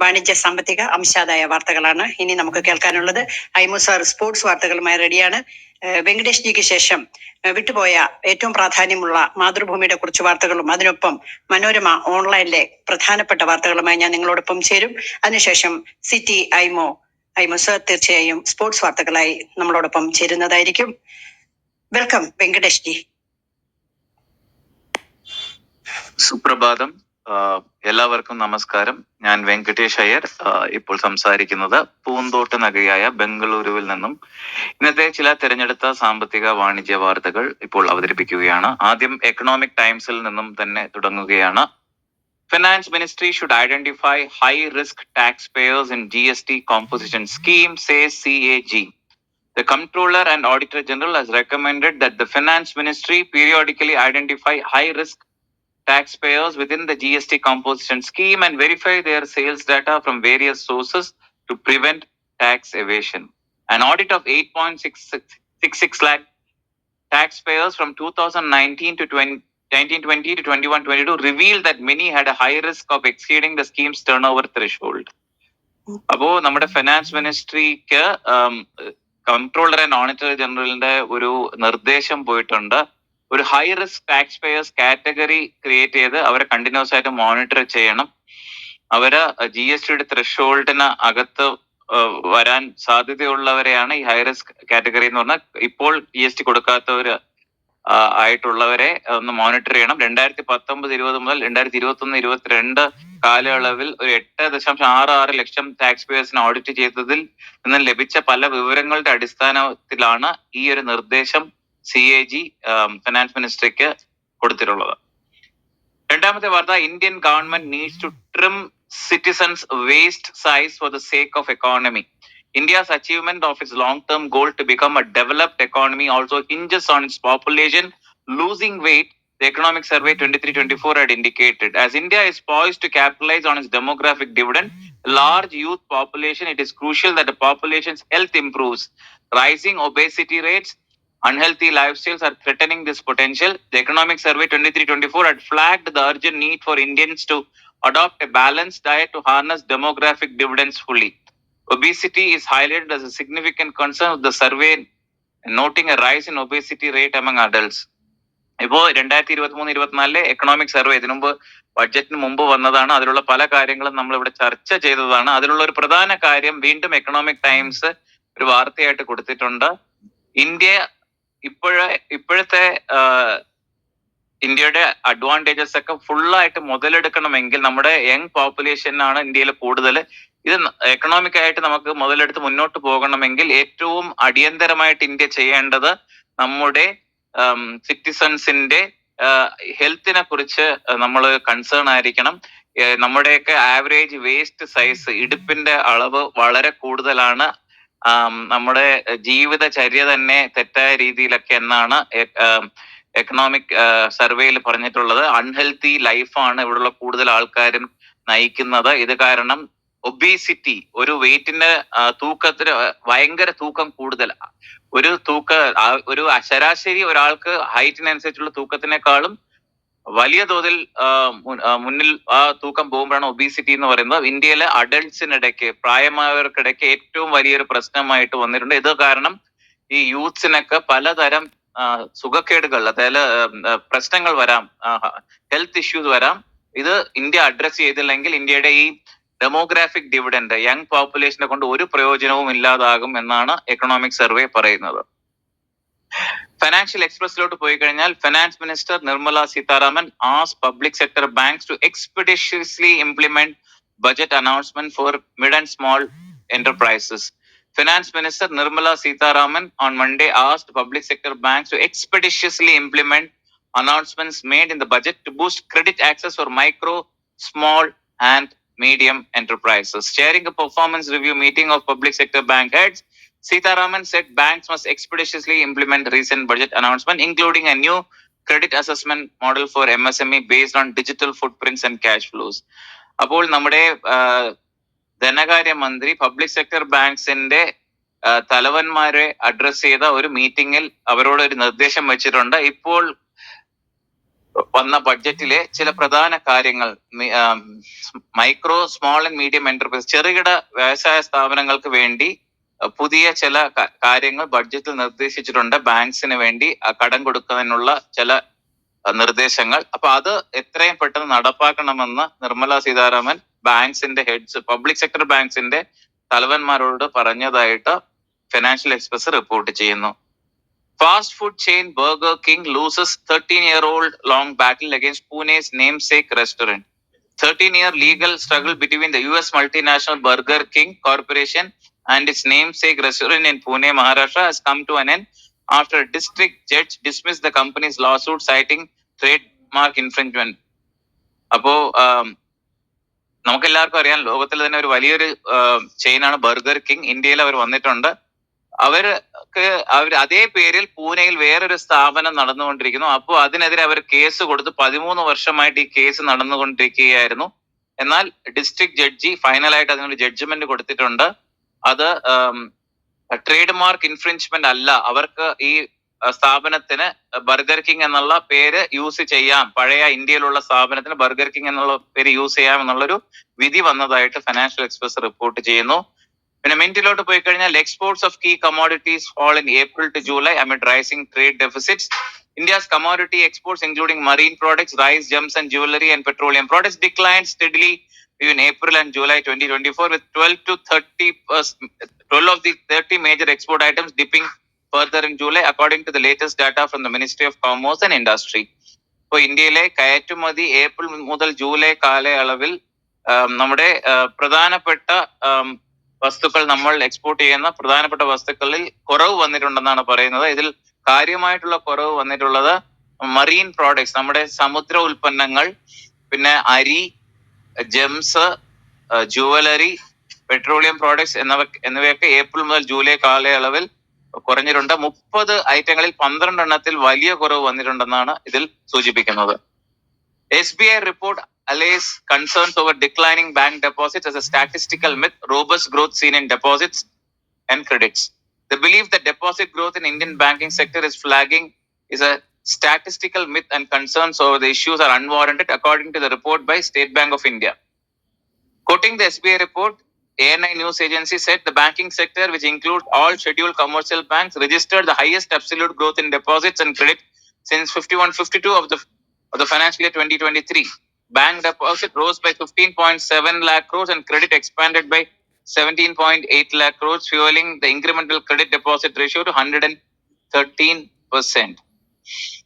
വാണിജ്യ സാമ്പത്തിക അംശാദായ വാർത്തകളാണ് ഇനി നമുക്ക് കേൾക്കാനുള്ളത്. ഐമു സാർ സ്പോർട്സ് വാർത്തകളുമായി റെഡിയാണ്. വെങ്കടേഷ് ജിക്ക് ശേഷം വിട്ടുപോയ ഏറ്റവും പ്രാധാന്യമുള്ള മാതൃഭൂമിയുടെ കുറച്ച് വാർത്തകളും അതിനൊപ്പം മനോരമ ഓൺലൈനിലെ പ്രധാനപ്പെട്ട വാർത്തകളുമായി ഞാൻ നിങ്ങളോടൊപ്പം ചേരും. അതിനുശേഷം സിറ്റി ഐമോ ഐമോ സാർ തീർച്ചയായും സ്പോർട്സ് വാർത്തകളായി നമ്മളോടൊപ്പം ചേരുന്നതായിരിക്കും. വെൽക്കം വെങ്കടേഷ് ജി സുപ്രഭാതം. എല്ലാവർക്കും നമസ്കാരം. ഞാൻ വെങ്കടേഷ് അയ്യർ. ഇപ്പോൾ സംസാരിക്കുന്നത് പൂന്തോട്ട് നഗരിയായ ബംഗളൂരുവിൽ നിന്നും. ഇന്നത്തെ ചില തിരഞ്ഞെടുത്ത സാമ്പത്തിക വാണിജ്യ വാർത്തകൾ ഇപ്പോൾ അവതരിപ്പിക്കുകയാണ്. ആദ്യം എക്കണോമിക് ടൈംസിൽ നിന്നും തന്നെ തുടങ്ങുകയാണ്. Finance ministry should identify high risk tax payers in G S T composition scheme says C A G Comptroller and Auditor General has recommended that the Finance Ministry periodically identify high risk taxpayers within the GST composition scheme and verify their sales data from various sources to prevent tax evasion. An audit of 8.66 lakh taxpayers from 2019 to 20, 1920 to 2122 revealed that many had a high risk of exceeding the scheme's turnover threshold. അപ്പോ നമ്മുടെ finance മിനിസ്ട്രിക്ക് controller and auditor ജനറലിന്റെ ഒരു നിർദ്ദേശം പോയിട്ടുണ്ട് ഒരു high risk tax payers category create ചെയ്ത് അവരെ കണ്ടിന്യൂസ് ആയിട്ട് മോണിറ്റർ ചെയ്യണം. അവർ ജി എസ് ടിയുടെ ത്രഷോൾഡിന് അകത്ത് വരാൻ സാധ്യതയുള്ളവരെയാണ് ഈ ഹൈ റിസ്ക് കാറ്റഗറി എന്ന് പറഞ്ഞാൽ ഇപ്പോൾ ജി എസ് ടി കൊടുക്കാത്തവര് ആയിട്ടുള്ളവരെ ഒന്ന് മോണിറ്റർ ചെയ്യണം. രണ്ടായിരത്തി പത്തൊമ്പത് ഇരുപത് മുതൽ രണ്ടായിരത്തി ഇരുപത്തി ഒന്ന് ഇരുപത്തിരണ്ട് കാലയളവിൽ ഒരു എട്ട് ദശാംശം ആറ് ആറ് ലക്ഷം ടാക്സ് പേയേഴ്സിനെ ഓഡിറ്റ് ചെയ്തതിൽ നിന്ന് ലഭിച്ച പല വിവരങ്ങളുടെ അടിസ്ഥാനത്തിലാണ് ഈ ഒരു നിർദ്ദേശം സി എ ജി ഫിനാൻസ് മിനിസ്ട്രിക്ക് കൊടുത്തിട്ടുള്ളത് രണ്ടാമത്തെ വാർത്ത Indian government needs to trim citizens waist size for the sake of economy India's achievement of its long-term goal to become a developed economy also hinges on its population losing weight, the Economic Survey 23-24 had indicated. As India is poised to capitalize on its demographic dividend, large youth population, it is crucial that the population's health improves. Rising obesity rates, unhealthy lifestyles are threatening this potential. The Economic Survey 23-24 had flagged the urgent need for Indians to adopt a balanced diet to harness demographic dividends fully. Obesity is highlighted as a significant concern of the survey, noting a rise in obesity rate among adults. ഇപ്പോ രണ്ടായിരത്തി ഇരുപത്തി മൂന്ന് ഇരുപത്തിനാലിലെ economic survey ഇതിനു മുമ്പ് ബഡ്ജറ്റിന് മുമ്പ് വന്നതാണ് അതിലുള്ള പല കാര്യങ്ങളും നമ്മൾ ഇവിടെ ചർച്ച ചെയ്തതാണ് അതിലുള്ള ഒരു പ്രധാന കാര്യം വീണ്ടും എക്കണോമിക് ടൈംസ് ഒരു വാർത്തയായിട്ട് കൊടുത്തിട്ടുണ്ട് ഇന്ത്യ ഇപ്പോഴെ ഇപ്പോഴത്തെ ഇന്ത്യയുടെ അഡ്വാന്റേജസ് ഒക്കെ ഫുള്ളായിട്ട് മുതലെടുക്കണമെങ്കിൽ നമ്മുടെ യങ് പോപ്പുലേഷനാണ് ഇന്ത്യയിൽ കൂടുതൽ ഇത് എക്കണോമിക് ആയിട്ട് നമുക്ക് മുതലെടുത്ത് മുന്നോട്ട് പോകണമെങ്കിൽ ഏറ്റവും അടിയന്തരമായിട്ട് ഇന്ത്യ ചെയ്യേണ്ടത് നമ്മുടെ സിറ്റിസൺസിന്റെ ഹെൽത്തിനെ കുറിച്ച് നമ്മൾ കൺസേൺ ആയിരിക്കണം. നമ്മുടെയൊക്കെ ആവറേജ് വേസ്റ്റ് സൈസ് ഇടുപ്പിന്റെ അളവ് വളരെ കൂടുതലാണ്. നമ്മുടെ ജീവിതചര്യ തന്നെ തെറ്റായ രീതിയിലൊക്കെ എന്നാണ് എക്കണോമിക് സർവേയിൽ പറഞ്ഞിട്ടുള്ളത്. അൺഹെൽത്തി ലൈഫാണ് ഇവിടെയുള്ള കൂടുതൽ ആൾക്കാരും നയിക്കുന്നത്. ഇത് കാരണം ഒബീസിറ്റി ഒരു വെയിറ്റിന്റെ തൂക്കത്തിന് ഭയങ്കര തൂക്കം കൂടുതൽ. ഒരു തൂക്ക ഒരു ശരാശരി ഒരാൾക്ക് ഹൈറ്റിനനുസരിച്ചുള്ള തൂക്കത്തിനേക്കാളും വലിയ തോതിൽ മുന്നിൽ ആ തൂക്കം പോകുമ്പോഴാണ് ഒബീസിറ്റി എന്ന് പറയുന്നത്. ഇന്ത്യയിലെ അഡൾട്ട്സിനിടയ്ക്ക് പ്രായമായവർക്കിടയ്ക്ക് ഏറ്റവും വലിയൊരു പ്രശ്നമായിട്ട് വന്നിട്ടുണ്ട്. ഇത് കാരണം ഈ യൂത്ത്സിനൊക്കെ പലതരം സുഖക്കേടുകൾ അതായത് പ്രശ്നങ്ങൾ വരാം ഹെൽത്ത് ഇഷ്യൂസ് വരാം. ഇത് ഇന്ത്യ അഡ്രസ് ചെയ്തില്ലെങ്കിൽ ഇന്ത്യയുടെ ഈ ഡെമോഗ്രാഫിക് ഡിവിഡൻഡ് യങ് പോപ്പുലേഷനെ കൊണ്ട് ഒരു പ്രയോജനവും ഇല്ലാതാകും എന്നാണ് എക്കണോമിക് സർവേ പറയുന്നത്. ഫിനാൻഷ്യൽ എക്സ്പ്രസിലോട്ട് പോയി കഴിഞ്ഞാൽ finance minister Nirmala Sitharaman as public sector banks to expeditiously implement budget announcement for mid and small enterprises Finance Minister Nirmala Sitharaman on Monday asked public sector banks to expeditiously implement announcements made in the budget to boost credit access for micro, small, and medium enterprises. Chairing a performance review meeting of public sector bank heads, Sitharaman said banks must expeditiously implement recent budget announcement, including a new credit assessment model for MSME based on digital footprints and cash flows. അപ്പോൾ നമ്മുടെ ആ, ധനകാര്യ മന്ത്രി public sector ബാങ്ക്സിന്റെ തലവന്മാരെ address ചെയ്ത ഒരു മീറ്റിംഗിൽ അവരോട് ഒരു നിർദ്ദേശം വെച്ചിട്ടുണ്ട് ഇപ്പോൾ വന്ന ബഡ്ജറ്റിലെ ചില പ്രധാന കാര്യങ്ങൾ micro small and medium enterprise ചെറുകിട വ്യവസായ സ്ഥാപനങ്ങൾക്ക് വേണ്ടി പുതിയ ചില കാര്യങ്ങൾ ബഡ്ജറ്റിൽ നിർദ്ദേശിച്ചിട്ടുണ്ട്. ബാങ്ക്സിന് വേണ്ടി കടം കൊടുക്കുന്നതിനുള്ള ചില നിർദ്ദേശങ്ങൾ. അപ്പൊ അത് എത്രയും പെട്ടെന്ന് നടപ്പാക്കണമെന്ന് നിർമ്മല സീതാരാമൻ ബാങ്ക്സിന്റെ ഹെഡ്സ് പബ്ലിക് സെക്ടർ ബാങ്ക്സിന്റെ തലവന്മാരോട് പറഞ്ഞതായിട്ട് ഫിനാൻഷ്യൽ എക്സ്പ്രസ് റിപ്പോർട്ട് ചെയ്യുന്നു. Fast food chain Burger King loses thirteen year old long battle against Pune's namesake restaurant 13 year legal struggle between the US multinational Burger King Corporation and its namesake restaurant in Pune, Maharashtra has come to an end after a district judge dismissed the company's lawsuit citing trademark infringement. അപ്പോ നമുക്ക് എല്ലാവർക്കും അറിയാം ലോകത്തിൽ തന്നെ ഒരു വലിയൊരു ചെയിനാണ് burger king ഇന്ത്യയിൽ അവർ വന്നിട്ടുണ്ട്. അവർക്ക് അവർ അതേ പേരിൽ പൂനെയിൽ വേറൊരു സ്ഥാപനം നടന്നുകൊണ്ടിരിക്കുന്നു. അപ്പോൾ അതിനെതിരെ അവർ കേസ് കൊടുത്ത് പതിമൂന്ന് വർഷമായിട്ട് ഈ കേസ് നടന്നുകൊണ്ടിരിക്കുകയായിരുന്നു. എന്നാൽ ഡിസ്ട്രിക്ട് ജഡ്ജി ഫൈനലായിട്ട് അതിനൊരു ജഡ്ജ്മെന്റ് കൊടുത്തിട്ടുണ്ട്. അത് ട്രേഡ് മാർക്ക് ഇൻഫ്രിഞ്ച്മെന്റ് അല്ല. അവർക്ക് ഈ സ്ഥാപനത്തിന് ബർഗർ കിങ് എന്നുള്ള പേര് യൂസ് ചെയ്യാം. പഴയ ഇന്ത്യയിലുള്ള സ്ഥാപനത്തിന് ബർഗർ കിങ് എന്നുള്ള പേര് യൂസ് ചെയ്യാം എന്നുള്ളൊരു വിധി വന്നതായിട്ട് ഫിനാൻഷ്യൽ എക്സ്പ്രസ് റിപ്പോർട്ട് ചെയ്യുന്നു. പിന്നെ മിന്റിലോട്ട് പോയി കഴിഞ്ഞാൽ exports of key commodities fall in April to July amid rising trade deficits India's commodity exports, including marine products rice gems and jewelry and petroleum products declined steadily between April and July 2024, with 12 to 30 uh, 12 of the 30 major export items dipping further in July, according to the latest data from the Ministry of Commerce and Industry. ഇപ്പോൾ ഇന്ത്യയിലെ കയറ്റുമതി April മുതൽ July കാലയളവിൽ നമ്മുടെ പ്രധാനപ്പെട്ട വസ്തുക്കൾ നമ്മൾ export ചെയ്യുന്ന പ്രധാനപ്പെട്ട വസ്തുക്കളിൽ കുറവ് വന്നിട്ടുണ്ടെന്നാണ് പറയുന്നത് ഇതിൽ കാര്യമായിട്ടുള്ള കുറവ് വന്നിട്ടുള്ളത് മറീൻ പ്രോഡക്ട്സ് നമ്മുടെ സമുദ്ര ഉൽപ്പന്നങ്ങൾ പിന്നെ അരി ജെംസ് ജുവലറി പെട്രോളിയം പ്രോഡക്ട്സ് എന്നിവ എന്നിവയൊക്കെ ഏപ്രിൽ മുതൽ ജൂലൈ കാലയളവിൽ കുറഞ്ഞിട്ടുണ്ട് മുപ്പത് ഐറ്റങ്ങളിൽ പന്ത്രണ്ട് എണ്ണത്തിൽ വലിയ കുറവ് വന്നിട്ടുണ്ടെന്നാണ് ഇതിൽ സൂചിപ്പിക്കുന്നത് S B I report allays concerns over declining bank deposits as a statistical myth, robust growth seen in deposits and credits. The belief that deposit growth in Indian banking sector is flagging is a statistical myth and concerns over the issues are unwarranted according to the report by State Bank of India. Quoting the SBI report, ANI news agency said the banking sector, which includes all scheduled commercial banks, registered the highest absolute growth in deposits and credit since 51-52 of the of the financial year 2023. Bank deposit rose by 15.7 lakh crores and credit expanded by 17.8 lakh crores, fueling the incremental credit deposit ratio to 113 percent.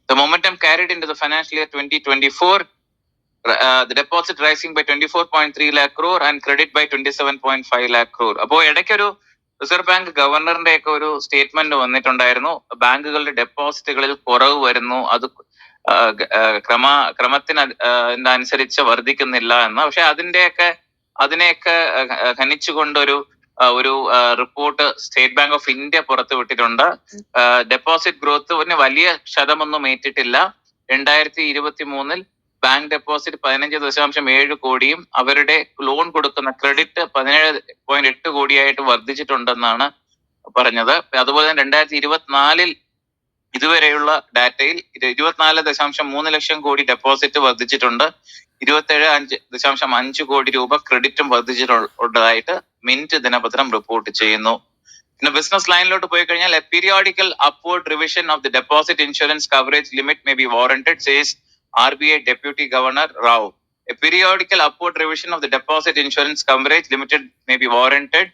The momentum carried into the financial year 2024 uh, the deposit rising by 24.3 lakh crore and credit by 27.5 lakh crore. അപ്പോൾ ഇടയ്ക്കൊരു reserve bank ഗവർണറിന്റെ ഒക്കെ ഒരു statement വന്നിട്ടുണ്ടായിരുന്നു. ബാങ്കുകളുടെ ഡെപ്പോസിറ്റുകളിൽ കുറവ് വരുന്നു. അത് ക്രമ ക്രമത്തിന് അനുസരിച്ച് വർദ്ധിക്കുന്നില്ല എന്ന്. പക്ഷെ അതിന്റെയൊക്കെ അതിനെയൊക്കെ ഖനിച്ചുകൊണ്ടൊരു ഒരു report State Bank of India പുറത്തുവിട്ടിട്ടുണ്ട് deposit growth വലിയ ശതമൊന്നും ഏറ്റിട്ടില്ല. രണ്ടായിരത്തി ഇരുപത്തി മൂന്നിൽ ബാങ്ക് ഡെപ്പോസിറ്റ് പതിനഞ്ച് ദശാംശം ഏഴ് കോടിയും അവരുടെ ലോൺ കൊടുക്കുന്ന ക്രെഡിറ്റ് പതിനേഴ് പോയിന്റ് എട്ട് കോടിയായിട്ട് വർദ്ധിച്ചിട്ടുണ്ടെന്നാണ് പറഞ്ഞത്. അതുപോലെ തന്നെ രണ്ടായിരത്തി ഇരുപത്തിനാലിൽ ഇതുവരെയുള്ള ഡാറ്റയിൽ ഇരുപത്തിനാല് ദശാംശം മൂന്ന് ലക്ഷം കോടി ഡെപ്പോസിറ്റ് വർദ്ധിച്ചിട്ടുണ്ട്. ഇരുപത്തേഴ് അഞ്ച് ദശാംശം അഞ്ച് കോടി രൂപ ക്രെഡിറ്റും വർദ്ധിച്ചിട്ടുള്ളതായിട്ട് മിന്റ് ദിനപത്രം റിപ്പോർട്ട് ചെയ്യുന്നു. പിന്നെ ബിസിനസ് ലൈനിലോട്ട് പോയി കഴിഞ്ഞാൽ periodical upward revision of the deposit insurance coverage limit may be warranted says R B I deputy governor Rao a periodical upward revision of the deposit insurance coverage limited may be warranted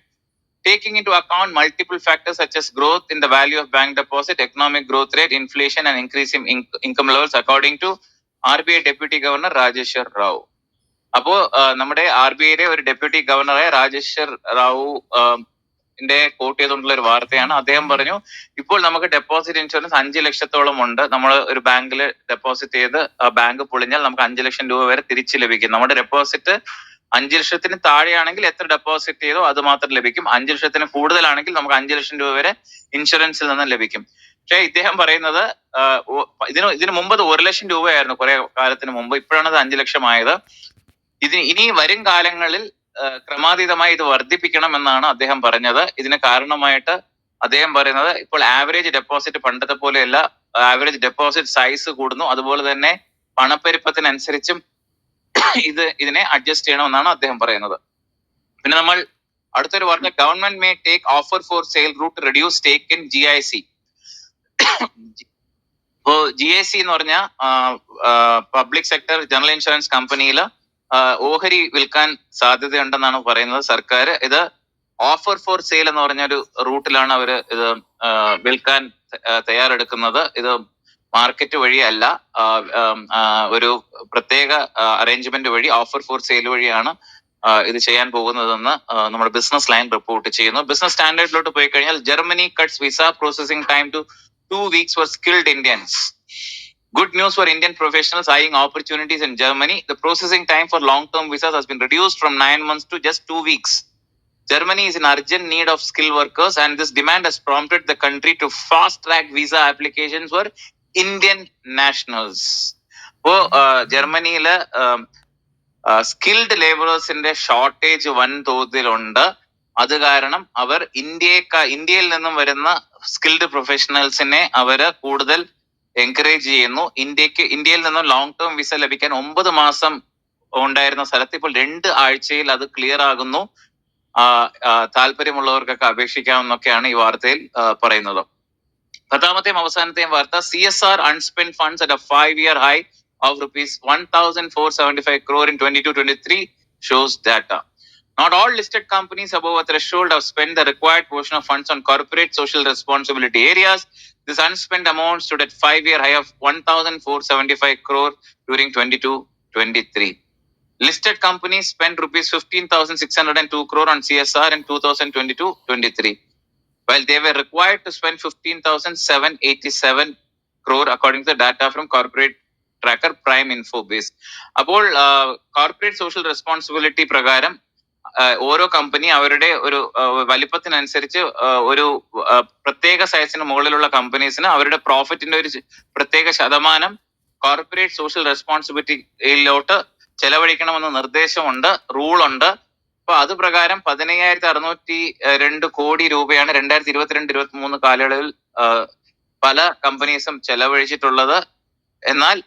taking into account multiple factors such as growth in the value of bank deposit economic growth rate inflation and increasing income levels according to R B I deputy governor Rajeshwar Rao അപ്പോ നമ്മുടെ R B ഐയിലെ ഒരു deputy ഗവർണറെ രാജേശ്വർ റാവു ന്റെ coat ചെയ്തുകൊണ്ടുള്ള ഒരു വാർത്തയാണ്. അദ്ദേഹം പറഞ്ഞു ഇപ്പോൾ നമുക്ക് ഡെപ്പോസിറ്റ് ഇൻഷുറൻസ് അഞ്ച് ലക്ഷത്തോളം ഉണ്ട്. നമ്മൾ ഒരു ബാങ്കിൽ ഡെപ്പോസിറ്റ് ചെയ്ത് ബാങ്ക് പൊളിഞ്ഞാൽ നമുക്ക് അഞ്ച് ലക്ഷം രൂപ വരെ തിരിച്ചു ലഭിക്കും. നമ്മുടെ ഡെപ്പോസിറ്റ് അഞ്ച് ലക്ഷത്തിന് താഴെയാണെങ്കിൽ എത്ര ഡെപ്പോസിറ്റ് ചെയ്തോ അത് മാത്രം ലഭിക്കും. അഞ്ച് ലക്ഷത്തിന് കൂടുതലാണെങ്കിൽ നമുക്ക് അഞ്ച് ലക്ഷം രൂപ വരെ ഇൻഷുറൻസിൽ നിന്ന് ലഭിക്കും. പക്ഷേ ഇദ്ദേഹം പറയുന്നത് ഇതിന് ഇതിനു മുമ്പ് ഒരു ലക്ഷം രൂപയായിരുന്നു കുറെ കാലത്തിന് മുമ്പ്. ഇപ്പോഴാണ് അത് അഞ്ച് ലക്ഷം ആയത് ഇതിന് ഇനി വരും കാലങ്ങളിൽ ക്രമാതീതമായി ഇത് വർദ്ധിപ്പിക്കണം എന്നാണ് അദ്ദേഹം പറഞ്ഞത്. ഇതിന് കാരണമായിട്ട് അദ്ദേഹം പറയുന്നത് ഇപ്പോൾ ആവറേജ് ഡെപ്പോസിറ്റ് പണ്ടത്തെ പോലെയല്ല ആവറേജ് ഡെപ്പോസിറ്റ് സൈസ് കൂടുന്നു. അതുപോലെ തന്നെ പണപ്പെരുപ്പത്തിനനുസരിച്ചും ഇത് ഇതിനെ അഡ്ജസ്റ്റ് ചെയ്യണമെന്നാണ് അദ്ദേഹം പറയുന്നത്. പിന്നെ നമ്മൾ അടുത്തൊരു വാർത്ത government may take offer for sale route reduce take in G I C G I C എന്ന് പറഞ്ഞ പബ്ലിക് സെക്ടർ ജനറൽ ഇൻഷുറൻസ് കമ്പനിയിൽ ഓഹരി വിൽക്കാൻ സാധ്യതയുണ്ടെന്നാണ് പറയുന്നത്. സർക്കാർ ഇത് ഓഫർ ഫോർ സെയിൽ എന്ന് പറഞ്ഞ ഒരു റൂട്ടിലാണ് അവർ ഇത് വിൽക്കാൻ തയ്യാറെടുക്കുന്നത്. ഇത് മാർക്കറ്റ് വഴിയല്ല. ഒരു പ്രത്യേക അറേഞ്ച്മെന്റ് വഴി ഓഫർ ഫോർ സെയിൽ വഴിയാണ് ഇത് ചെയ്യാൻ പോകുന്നതെന്ന് നമ്മുടെ ബിസിനസ് ലൈൻ റിപ്പോർട്ട് ചെയ്യുന്നു. ബിസിനസ് സ്റ്റാൻഡേർഡിലോട്ട് പോയി കഴിഞ്ഞാൽ Germany cuts visa processing time to two weeks for skilled Indians Good news for Indian professionals eyeing opportunities in Germany. The processing time for long-term visas has been reduced from nine months to just two weeks. Germany is in urgent need of skilled workers, and this demand has prompted the country to fast-track visa applications for Indian nationals. ഇപ്പോ ജർമ്മനിയിൽ skilled ലേബറേഴ്സിന്റെ shortage വൻതോതിലുണ്ട് അത് കാരണം അവർ ഇന്ത്യയെ ഇന്ത്യയിൽ നിന്നും വരുന്ന skilled പ്രൊഫഷണൽസിനെ അവർ കൂടുതൽ encourage ചെയ്യുന്നു. ഇന്ത്യയ്ക്ക് ഇന്ത്യയിൽ നിന്നും ലോങ് ടേം വിസ ലഭിക്കാൻ ഒമ്പത് മാസം ഉണ്ടായിരുന്ന സ്ഥലത്ത് ഇപ്പോൾ രണ്ട് ആഴ്ചയിൽ അത് ക്ലിയർ ആകുന്നു. താല്പര്യമുള്ളവർക്കൊക്കെ അപേക്ഷിക്കാമെന്നൊക്കെയാണ് ഈ വാർത്തയിൽ പറയുന്നത്. പത്താമത്തെയും അവസാനത്തെയും വാർത്ത C S R unspent funds at a five year high of rupees one thousand four seventy five crore in twenty two twenty three shows data Not all listed companies above a have spent the required portion of funds on corporate social responsibility areas. This unspent amount stood at five-year high of 1,475 crore during 22-23. Listed companies spent rupees 15,602 crore on CSR in 2022-23, while they were required to spend 15,787 crore according to the data from corporate tracker Prime Infobase. അപ്പോൾ corporate social responsibility പ്രകാരം ആ, ഓരോ company അവരുടെ ഒരു വലിപ്പത്തിനനുസരിച്ച് ഒരു പ്രത്യേക സൈസിന് മുകളിലുള്ള കമ്പനീസിന് അവരുടെ പ്രോഫിറ്റിന്റെ ഒരു പ്രത്യേക ശതമാനം കോർപ്പറേറ്റ് സോഷ്യൽ റെസ്പോൺസിബിലിറ്റിയിലോട്ട് ചെലവഴിക്കണമെന്ന നിർദ്ദേശമുണ്ട് റൂൾ ഉണ്ട്. അപ്പൊ അത് പ്രകാരം പതിനയ്യായിരത്തി അറുന്നൂറ്റി രണ്ട് കോടി രൂപയാണ് രണ്ടായിരത്തി ഇരുപത്തിരണ്ട് ഇരുപത്തി മൂന്ന് കാലയളവിൽ പല കമ്പനീസും ചെലവഴിച്ചിട്ടുള്ളത്. എന്നാൽ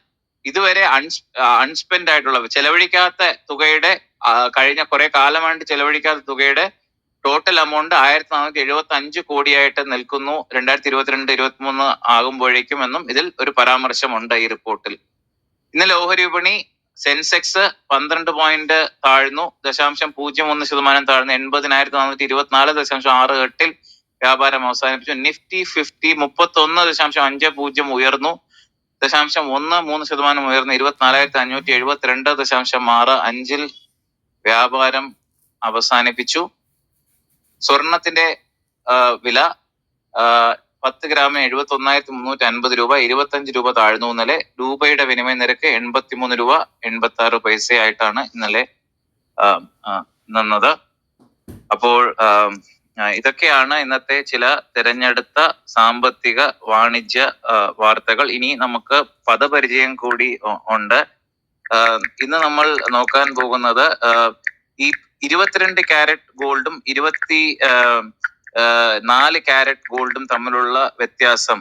ഇതുവരെ അൺസ് അൺസ്പെൻഡ് ആയിട്ടുള്ള ചെലവഴിക്കാത്ത തുകയുടെ കഴിഞ്ഞ കുറെ കാലമായിട്ട് ചെലവഴിക്കാത്ത തുകയുടെ ടോട്ടൽ എമൗണ്ട് ആയിരത്തി നാനൂറ്റി എഴുപത്തി അഞ്ച് കോടിയായിട്ട് നിൽക്കുന്നു. രണ്ടായിരത്തി ഇരുപത്തിരണ്ട് ഇരുപത്തി മൂന്ന് ആകുമ്പോഴേക്കും എന്നും ഇതിൽ ഒരു പരാമർശമുണ്ട് ഈ റിപ്പോർട്ടിൽ. ഇന്നലെ ഓഹരി വിപണി സെൻസെക്സ് പന്ത്രണ്ട് പോയിന്റ് താഴ്ന്നു. ദശാംശം പൂജ്യം ഒന്ന് ശതമാനം താഴ്ന്നു. എൺപതിനായിരത്തി നാനൂറ്റി ഇരുപത്തിനാല് ദശാംശം ആറ് എട്ടിൽ വ്യാപാരം അവസാനിപ്പിച്ചു. നിഫ്റ്റി ഫിഫ്റ്റി മുപ്പത്തി ഒന്ന് ദശാംശം അഞ്ച് പൂജ്യം ഉയർന്നു. ദശാംശം ഒന്ന് മൂന്ന് ശതമാനം ഉയർന്ന് ഇരുപത്തിനാലായിരത്തി അഞ്ഞൂറ്റി എഴുപത്തിരണ്ട് ദശാംശം ആറ് അഞ്ചിൽ വ്യാപാരം അവസാനിപ്പിച്ചു. സ്വർണത്തിന്റെ വില പത്ത് ഗ്രാമിന് എഴുപത്തി ഒന്നായിരത്തി മുന്നൂറ്റി അൻപത് രൂപ ഇരുപത്തഞ്ച് രൂപ താഴ്ന്നു. ഇന്നലെ രൂപയുടെ വിനിമയ നിരക്ക് എൺപത്തി മൂന്ന് രൂപ എൺപത്തി ആറ് പൈസയായിട്ടാണ് ഇന്നലെ നിന്നത്. അപ്പോൾ ഇതൊക്കെയാണ് ഇന്നത്തെ ചില തിരഞ്ഞെടുത്ത സാമ്പത്തിക വാണിജ്യ വാർത്തകൾ. ഇനി നമുക്ക് പദപരിചയം കൂടി ഉണ്ട്. ഇന്ന് നമ്മൾ നോക്കാൻ പോകുന്നത് ഈ ഇരുപത്തിരണ്ട് ക്യാരറ്റ് ഗോൾഡും ഇരുപത്തി നാല് ക്യാരറ്റ് ഗോൾഡും തമ്മിലുള്ള വ്യത്യാസം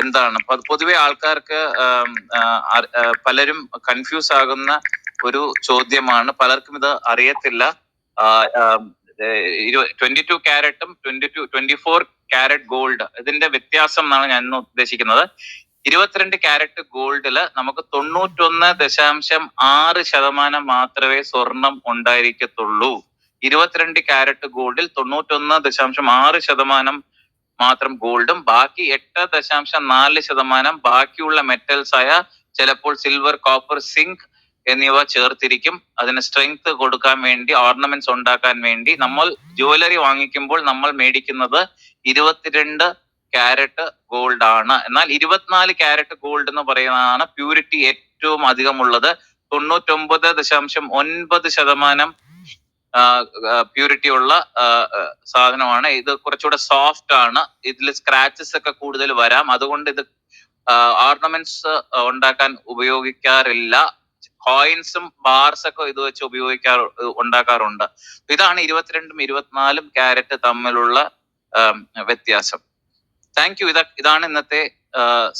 എന്താണ്? പൊതുവെ ആൾക്കാർക്ക് പലരും കൺഫ്യൂസ് ആകുന്ന ഒരു ചോദ്യമാണ്. പലർക്കും ഇത് അറിയത്തില്ല. ട്വന്റി ടു ക്യാരറ്റും twenty two twenty four carat gold ഇതിന്റെ വ്യത്യാസം എന്നാണ് ഞാൻ ഇന്ന് ഉദ്ദേശിക്കുന്നത്. ഇരുപത്തിരണ്ട് ക്യാരറ്റ് ഗോൾഡിൽ നമുക്ക് തൊണ്ണൂറ്റൊന്ന് ദശാംശം ആറ് ശതമാനം മാത്രമേ സ്വർണം ഉണ്ടായിരിക്കത്തുള്ളൂ. ഇരുപത്തിരണ്ട് ക്യാരറ്റ് ഗോൾഡിൽ തൊണ്ണൂറ്റൊന്ന് ദശാംശം ആറ് ശതമാനം മാത്രം ഗോൾഡും ബാക്കി എട്ട് ദശാംശം നാല് ശതമാനം ബാക്കിയുള്ള മെറ്റൽസ് ആയ ചിലപ്പോൾ സിൽവർ കോപ്പർ സിങ്ക് എന്നിവ ചേർത്തിരിക്കും. അതിന് സ്ട്രെങ്ത് കൊടുക്കാൻ വേണ്ടി ഓർണമെന്റ്സ് ഉണ്ടാക്കാൻ വേണ്ടി നമ്മൾ ജുവലറി വാങ്ങിക്കുമ്പോൾ നമ്മൾ മേടിക്കുന്നത് ഇരുപത്തിരണ്ട് ക്യാരറ്റ് ഗോൾഡ് ആണ്. എന്നാൽ ഇരുപത്തിനാല് ക്യാരറ്റ് ഗോൾഡ് എന്ന് പറയുന്നതാണ് പ്യൂരിറ്റി ഏറ്റവും അധികമുള്ളത്. തൊണ്ണൂറ്റൊമ്പത് ദശാംശം ഒൻപത് ശതമാനം പ്യൂരിറ്റി ഉള്ള സാധനമാണ്. ഇത് കുറച്ചുകൂടെ സോഫ്റ്റ് ആണ്. ഇതിൽ സ്ക്രാച്ചസ് ഒക്കെ കൂടുതൽ വരാം. അതുകൊണ്ട് ഇത് ഓർണമെന്റ്സ് ഉണ്ടാക്കാൻ ഉപയോഗിക്കാറില്ല. കോയിൻസും ബാർസ് ഒക്കെ ഇത് വെച്ച് ഉപയോഗിക്കാറ് ഉണ്ടാക്കാറുണ്ട്. ഇതാണ് ഇരുപത്തിരണ്ടും ഇരുപത്തിനാലും ക്യാരറ്റ് തമ്മിലുള്ള വ്യത്യാസം. താങ്ക് യു ഇത ഇതാണ് ഇന്നത്തെ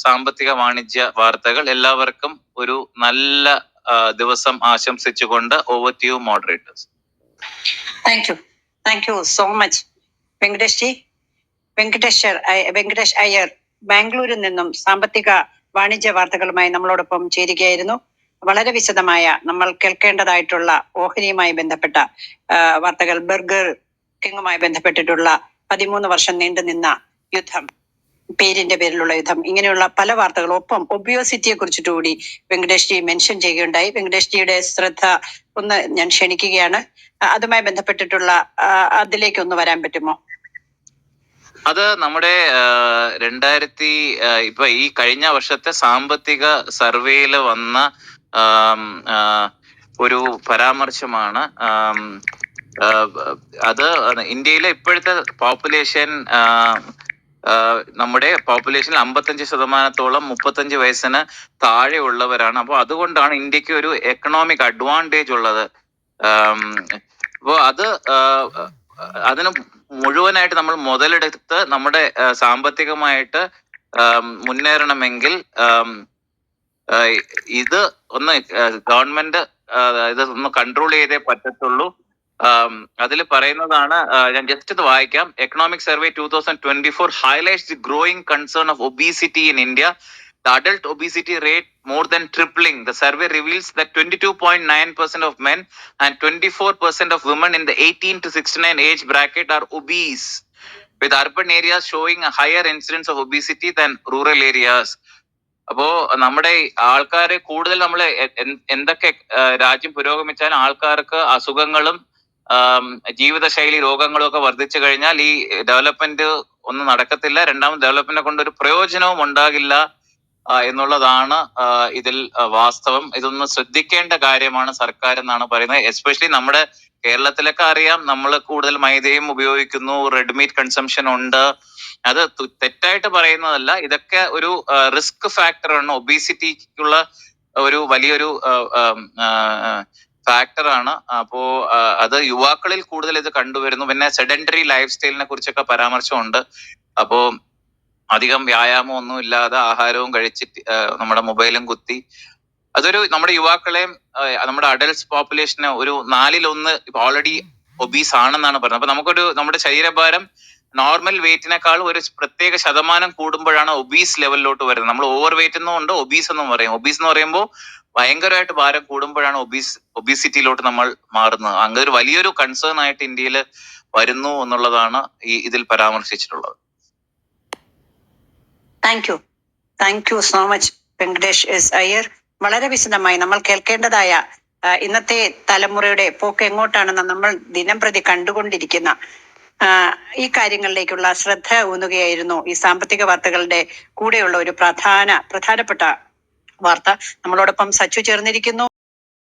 സാമ്പത്തിക വാണിജ്യ വാർത്തകൾ. എല്ലാവർക്കും ഒരു നല്ല ദിവസം ആശംസിച്ചുകൊണ്ട് over to you moderators thank you thank you so much Venkatesh ji Venkateshwar Venkatesh Iyer ബാംഗ്ലൂരിൽ നിന്നും സാമ്പത്തിക വാണിജ്യ വാർത്തകളുമായി നമ്മളോടൊപ്പം ചേരുകയായിരുന്നു. വളരെ വിശദമായ നമ്മൾ കേൾക്കേണ്ടതായിട്ടുള്ള ഓഹരിയുമായി ബന്ധപ്പെട്ട വാർത്തകൾ ബർഗർ കിങ്ങുമായി ബന്ധപ്പെട്ടിട്ടുള്ള പതിമൂന്ന് വർഷം നീണ്ടുനിന്ന യുദ്ധം പേരിന്റെ പേരിലുള്ള യുദ്ധം ഇങ്ങനെയുള്ള പല വാർത്തകളും ഒപ്പം ഒബിയോസിറ്റിയെ കുറിച്ചിട്ട് കൂടി വെങ്കടേഷ് ജി മെൻഷൻ ചെയ്യുകയുണ്ടായി. വെങ്കടേഷ് ജിയുടെ ശ്രദ്ധ ഒന്ന് ഞാൻ ക്ഷണിക്കുകയാണ്. അതുമായി ബന്ധപ്പെട്ടിട്ടുള്ള അതിലേക്ക് ഒന്ന് വരാൻ പറ്റുമോ? അത് നമ്മുടെ രണ്ടായിരത്തി ഇപ്പൊ ഈ കഴിഞ്ഞ വർഷത്തെ സാമ്പത്തിക സർവേയിൽ വന്ന ഒരു പരാമർശമാണ്. അത് ഇന്ത്യയിലെ ഇപ്പോഴത്തെ പോപ്പുലേഷൻ നമ്മുടെ പോപ്പുലേഷനിൽ അമ്പത്തഞ്ച് ശതമാനത്തോളം മുപ്പത്തഞ്ച് വയസ്സിന് താഴെ ഉള്ളവരാണ് അപ്പോൾ അതുകൊണ്ടാണ് ഇന്ത്യയ്ക്ക് ഒരു എക്കണോമിക് അഡ്വാന്റേജ് ഉള്ളത്. അപ്പോൾ അത് അതിന് മുഴുവനായിട്ട് നമ്മൾ മുതലെടുത്ത് നമ്മുടെ സാമ്പത്തികമായിട്ട് മുന്നേറണമെങ്കിൽ ഇത് ഒന്ന് ഗവൺമെന്റ് ഇത് ഒന്ന് കൺട്രോൾ ചെയ്തേ പറ്റത്തുള്ളൂ. അതിൽ പറയുന്നതാണ് ഞാൻ ജസ്റ്റ് ഇത് വായിക്കാം. Economic survey two thousand twenty four highlight the growing concern of obesity in India the adult obesity rate more than tripling the survey reveals the twenty two point nine percent of men and twenty four percent of women in the eighteen to sixty nine age bracket are obese with urban area showing higher incidence of obesity than rural areas അപ്പോ നമ്മുടെ ആൾക്കാരെ കൂടുതൽ നമ്മൾ എന്തൊക്കെ രാജ്യം പുരോഗമിച്ചാലും ആൾക്കാർക്ക് അസുഖങ്ങളും ജീവിതശൈലി രോഗങ്ങളും ഒക്കെ വർദ്ധിച്ചു കഴിഞ്ഞാൽ ഈ ഡെവലപ്മെന്റ് ഒന്നും നടക്കത്തില്ല. രണ്ടാമത് ഡെവലപ്മെന്റിനെ കൊണ്ട് ഒരു പ്രയോജനവും ഉണ്ടാകില്ല എന്നുള്ളതാണ് ഇതിൽ വാസ്തവം. ഇതൊന്ന് ശ്രദ്ധിക്കേണ്ട കാര്യമാണ് സർക്കാർ എന്നാണ് പറയുന്നത്. എസ്പെഷ്യലി നമ്മുടെ കേരളത്തിലൊക്കെ അറിയാം നമ്മൾ കൂടുതൽ മൈദയും ഉപയോഗിക്കുന്നു റെഡ് മീറ്റ് കൺസംഷൻ ഉണ്ട്. അത് തെറ്റായിട്ട് പറയുന്നതല്ല. ഇതൊക്കെ ഒരു റിസ്ക് ഫാക്ടറാണ് ഒബീസിറ്റിക്കുള്ള ഒരു വലിയൊരു ഫാക്ടറാണ് അപ്പോ അത് യുവാക്കളിൽ കൂടുതൽ ഇത് കണ്ടുവരുന്നു. പിന്നെ സെഡൻഡറി ലൈഫ് സ്റ്റൈലിനെ കുറിച്ചൊക്കെ പരാമർശമുണ്ട്. അപ്പോ അധികം വ്യായാമം ഒന്നും ഇല്ലാതെ ആഹാരവും കഴിച്ചിട്ട് നമ്മുടെ മൊബൈലും കുത്തി. അതൊരു നമ്മുടെ യുവാക്കളെയും നമ്മുടെ അഡൽട്സ് പോപ്പുലേഷനെ ഒരു നാലിലൊന്ന് ഓൾറെഡി ഒബീസ് ആണെന്നാണ് പറയുന്നത് അപ്പൊ നമുക്കൊരു നമ്മുടെ ശരീരഭാരം നോർമൽ വെയിറ്റിനേക്കാൾ ഒരു പ്രത്യേക ശതമാനം കൂടുമ്പോഴാണ് ഒബീസ് ലെവലിലോട്ട് വരുന്നത്. നമ്മൾ ഓവർ വെയിറ്റ് എന്നും ഉണ്ട് ഒബീസ് എന്നും പറയും. ഒബീസ് എന്ന് പറയുമ്പോൾ ഭയങ്കരമായിട്ട് ഭാരം കൂടുമ്പോഴാണ് ഒബീസ് ഒബീസിറ്റിയിലോട്ട് നമ്മൾ മാറുന്നത്. അങ്ങനെ ഒരു വലിയൊരു കൺസേൺ ആയിട്ട് ഇന്ത്യയിൽ വരുന്നു എന്നുള്ളതാണ് ഈ ഇതിൽ പരാമർശിച്ചിട്ടുള്ളത്. Thank you thank you so much Venkatesh S Iyer വളരെ വിശദമായി നമ്മൾ കേൾക്കേണ്ടതായ ഇന്നത്തെ തലമുറയുടെ പോക്ക് എങ്ങോട്ടാണെന്ന് നമ്മൾ ദിനം പ്രതി കണ്ടുകൊണ്ടിരിക്കുന്ന ഈ കാര്യങ്ങളിലേക്കുള്ള ശ്രദ്ധ ഊന്നുകയായിരുന്നു ഈ സാമ്പത്തിക വാർത്തകളുടെ കൂടെയുള്ള ഒരു പ്രധാന പ്രധാനപ്പെട്ട വാർത്ത. നമ്മളോടൊപ്പം സച്ചു ചേർന്നിരിക്കുന്നു.